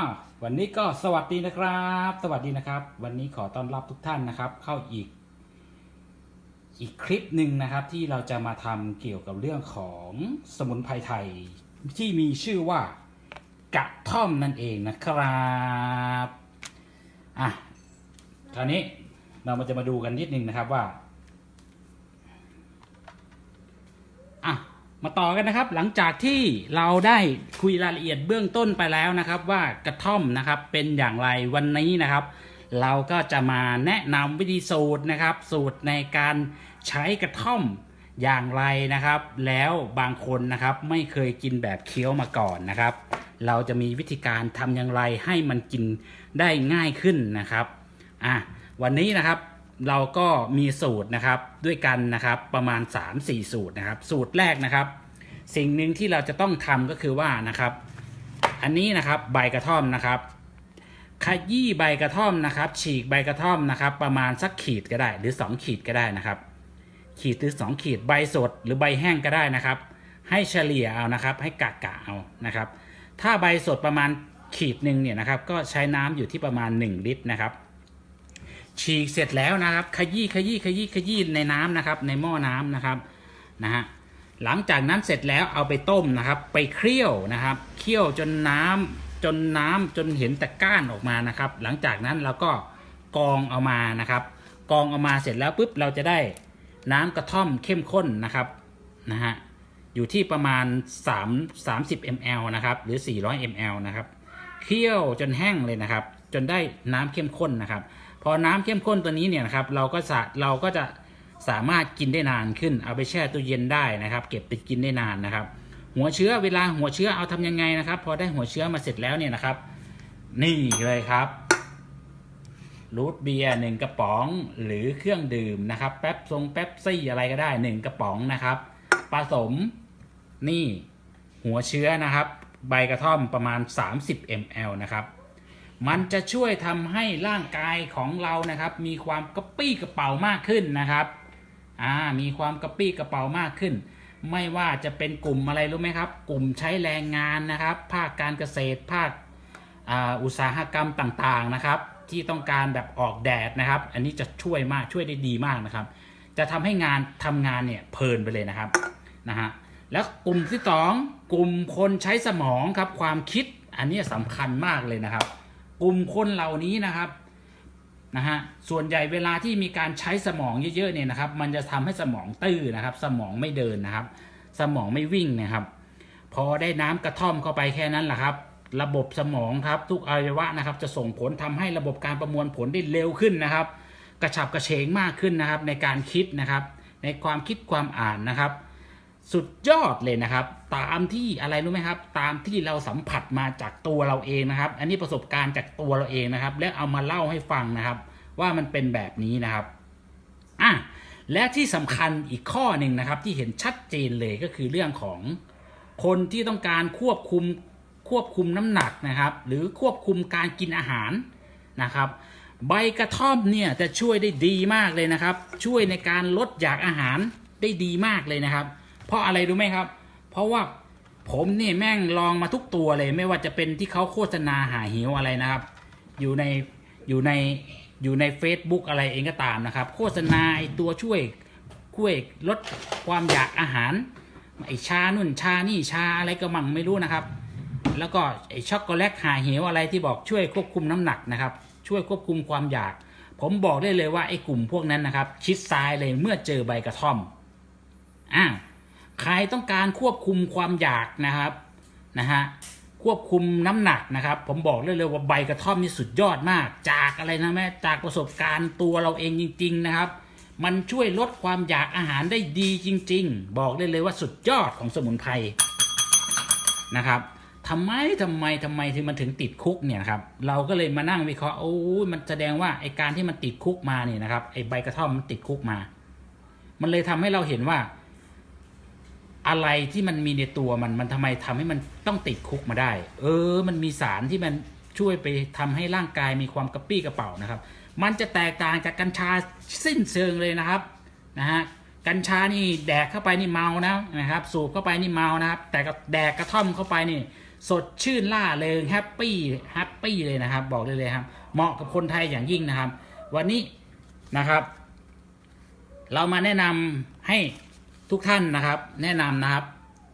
อ้าววันนี้ก็สวัสดีนะครับ สวัสดีนะครับ วันนี้ขอต้อนรับทุกท่านนะครับ เข้าอีก อีกคลิปหนึ่งนะครับ ที่เราจะมาทำเกี่ยวกับเรื่องของสมุนไพรไทย ที่มีชื่อว่ากระท่อมนั่นเองนะครับอะคราวนี้เรามาจะมาดูกันนิดนึงนะครับว่า อะ มาต่อกันนะครับหลังจากที่เราได้คุยรายละเอียดเบื้องต้นไปแล้วนะครับ ว่ากระท่อมนะครับเป็นอย่างไรวันนี้นะครับ เราก็จะมาแนะนำวิธีสูตรนะครับ สูตรในการใช้กระท่อมอย่างไรนะครับ แล้วบางคนนะครับไม่เคยกินแบบเคี้ยวมาก่อนนะครับ เราจะมีวิธีการทำอย่างไรให้มันกินได้ง่ายขึ้นนะครับอะวันนี้นะครับ เราก็มีสูตรนะครับด้วยกันนะครับประมาณ 3-4 สูตรนะครับ สูตรแรกนะครับ สิ่งหนึ่งที่เราจะต้องทำก็คือว่านะครับ อันนี้นะครับใบกระท่อมนะครับขยี้ใบกระท่อมนะครับ ฉีกใบกระท่อมนะครับ ประมาณสักขีดก็ได้ หรือ 2 ขีดก็ได้นะครับ ขีดหรือ 2 ขีดใบสดหรือใบแห้งก็ได้นะครับ ให้เฉลี่ยเอานะครับ ให้กะกะเอานะครับ ถ้าใบสดประมาณขีดหนึ่งเนี่ยนะครับ ก็ใช้น้ำอยู่ที่ประมาณ 1 ลิตรนะครับ ฉีกเสร็จแล้วนะครับ ขยี้ขยี้ขยี้ขยี้ในน้ำนะครับ ในหม้อน้ำนะครับนะฮะหลังจากนั้นเสร็จแล้วเอาไปต้มนะครับ ไปเคี่ยวนะครับเคี่ยวจนน้ำจนน้ำจนเห็นแต่ก้านออกมานะครับ หลังจากนั้นเราก็กรองเอามานะครับกรองเอามาเสร็จแล้วปุ๊บเราจะได้น้ำกระท่อมเข้มข้นนะครับนะฮะอยู่ที่ประมาณ 3 30 ml นะครับ หรือ 400 ml นะครับ เคี่ยวจนแห้งเลยนะครับ จนได้น้ำเข้มข้นนะครับ พอน้ำเข้มข้นตัวนี้เนี่ยนะครับเราก็จะเราก็จะสามารถกินได้นานขึ้น เอาไปแช่ตู้เย็นได้นะครับ เก็บไปกินได้นานนะครับ หัวเชื้อเวลาหัวเชื้อเอาทำยังไงนะครับ พอได้หัวเชื้อมาเสร็จแล้วเนี่ยนะครับ นี่เลยครับรูทเบียร์หนึ่งกระป๋องหรือเครื่องดื่มนะครับแป๊บทรงแป๊บซี่อะไรก็ได้หนึ่งกระป๋องนะครับผสมนี่หัวเชื้อนะครับ ใบกระท่อมประมาณ 30 ml นะครับ มันจะช่วยทำให้ร่างกายของเรานะครับ มีความกระปี้กระเป๋ามากขึ้นนะครับอ่ามีความกระปี้กระเป๋ามากขึ้น ไม่ว่าจะเป็นกลุ่มอะไรรู้ไหมครับ กลุ่มใช้แรงงานนะครับ ภาคการเกษตรภาคอ,อุตสาหกรรมต่างๆนะครับ ที่ต้องการแบบออกแดดนะครับ อันนี้จะช่วยมากช่วยได้ดีมากนะครับ จะทำให้งานทำงานเนี่ยเพลินไปเลยนะครับนะฮะแล้วกลุ่มที่สองกลุ่มคนใช้สมองครับความคิดอันนี้สำคัญมากเลยนะครับ กลุ่มคนเหล่านี้นะครับนะฮะส่วนใหญ่เวลาที่มีการใช้สมองเยอะๆเนี่ยนะครับ มันจะทำให้สมองตื้อนะครับ สมองไม่เดินนะครับ สมองไม่วิ่งนะครับ พอได้น้ำกระท่อมเข้าไปแค่นั้นแหละครับ ระบบสมองครับทุกอวัยวะนะครับ จะส่งผลทำให้ระบบการประมวลผลได้เร็วขึ้นนะครับ กระฉับกระเฉงมากขึ้นนะครับ ในการคิดนะครับ ในความคิดความอ่านนะครับ สุดยอดเลยนะครับ ตามที่อะไรรู้ไหมครับ ตามที่เราสัมผัสมาจากตัวเราเองนะครับ อันนี้ประสบการณ์จากตัวเราเองนะครับ แล้วเอามาเล่าให้ฟังนะครับ ว่ามันเป็นแบบนี้นะครับอะและที่สำคัญอีกข้อหนึ่งนะครับ ที่เห็นชัดเจนเลยก็คือเรื่องของคนที่ต้องการควบคุมควบคุมน้ำหนักนะครับ หรือควบคุมการกินอาหารนะครับ ใบกระท่อมเนี่ยจะช่วยได้ดีมากเลยนะครับ ช่วยในการลดอยากอาหารได้ดีมากเลยนะครับ เพราะอะไรรู้ไหมครับ เพราะว่าผมนี่แม่งลองมาทุกตัวเลยไม่ว่าจะเป็นที่เขาโฆษณาหาหิวอะไรนะครับ อยู่ในอยู่ในอยู่ใน Facebook อะไรเองก็ตามนะครับ โฆษณาไอตัวช่วยช่วยลดความอยากอาหารไอชานุ่นชานี่ชาอะไรก็มั่งไม่รู้นะครับ แล้วก็ไอช็อกโกแลตหาเหวอะไรที่บอกช่วยควบคุมน้ำหนักนะครับ ช่วยควบคุมความอยาก ผมบอกได้เลยว่าไอ้กลุ่มพวกนั้นนะครับ ชิดซ้ายเลยเมื่อเจอใบกระท่อมอ่าใคร ต้องการควบคุมความอยากนะครับนะฮะควบคุมน้ำหนักนะครับ ผมบอกได้เลยว่าใบกระท่อมนี่สุดยอดมาก จากอะไรนะแม่จากประสบการณ์ตัวเราเองจริง ๆนะครับ มันช่วยลดความอยากอาหารได้ดีจริง ๆ บอกได้เลยว่าสุดยอดของสมุนไพรนะครับทำไมทำไมทำไมถึงมันถึงติดคุกเนี่ยครับ เราก็เลยมานั่งวิเคราะห์โอ้ยมันแสดงว่าไอการที่มันติดคุกมาเนี่ยนะครับไอใบกระท่อมมันติดคุกมา มันเลยทำให้เราเห็นว่า อะไรที่มันมีในตัวมันมันทำไมทำให้มันต้องติดคุกมาได้ เออ มันมีสารที่มันช่วยไปทำให้ร่างกายมีความกระปี้กระเป๋านะครับ มันจะแตกต่างจากกัญชาสิ้นเชิงเลยนะครับนะฮะกัญชานี่แดกเข้าไปนี่เมานะนะครับ สูบเข้าไปนี่เมานะครับ แต่กับแดกกระท่อมเข้าไปนี่ สดชื่นล่าเริงแฮปปี้แฮปปี้เลยนะครับ บอกได้เลยครับ เหมาะกับคนไทยอย่างยิ่งนะครับ วันนี้นะครับ เรามาแนะนำให้ ทุกท่านนะครับ แนะนำนะครับ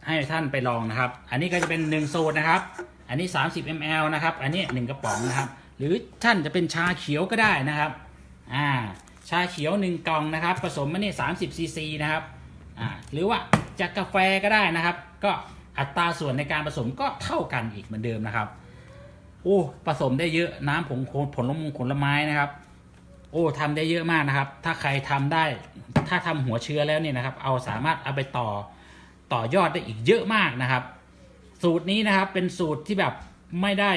ให้ท่านไปลองนะครับ อันนี้ก็จะเป็นหนึ่งสูตรนะครับ อันนี้ 30 ml นะครับ อันนี้หนึ่งกระป๋องนะครับ หรือท่านจะเป็นชาเขียวก็ได้นะครับ อ่า ชาเขียวหนึ่งกล่องนะครับ ผสมมานี่30 cc นะครับ อ่า หรือว่าจะกาแฟก็ได้นะครับ ก็อัตราส่วนในการผสมก็เท่ากันอีกเหมือนเดิมนะครับ โอ้ ผสมได้เยอะน้ำผงผลมงผลไม้นะครับ โอ้ทำได้เยอะมากนะครับ ถ้าใครทำได้ ถ้าทำหัวเชื้อแล้วเนี่ยนะครับ เอาสามารถเอาไปต่อต่อยอดได้อีกเยอะมากนะครับ สูตรนี้นะครับเป็นสูตรที่แบบไม่ได้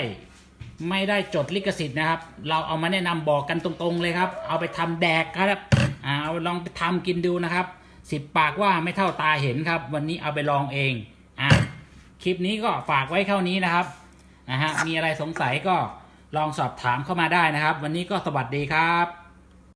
ไม่ได้จดลิขสิทธิ์นะครับ เราเอามาแนะนำบอกกันตรงๆเลยครับ เอาไปทำแดกครับอ่าเอาลองไปทำกินดูนะครับสิบปากว่าไม่เท่าตาเห็นครับ วันนี้เอาไปลองเองอ่าคลิปนี้ก็ฝากไว้เท่านี้นะครับนะฮะมีอะไรสงสัยก็ลองสอบถามเข้ามาได้นะครับ วันนี้ก็สวัสดีครับ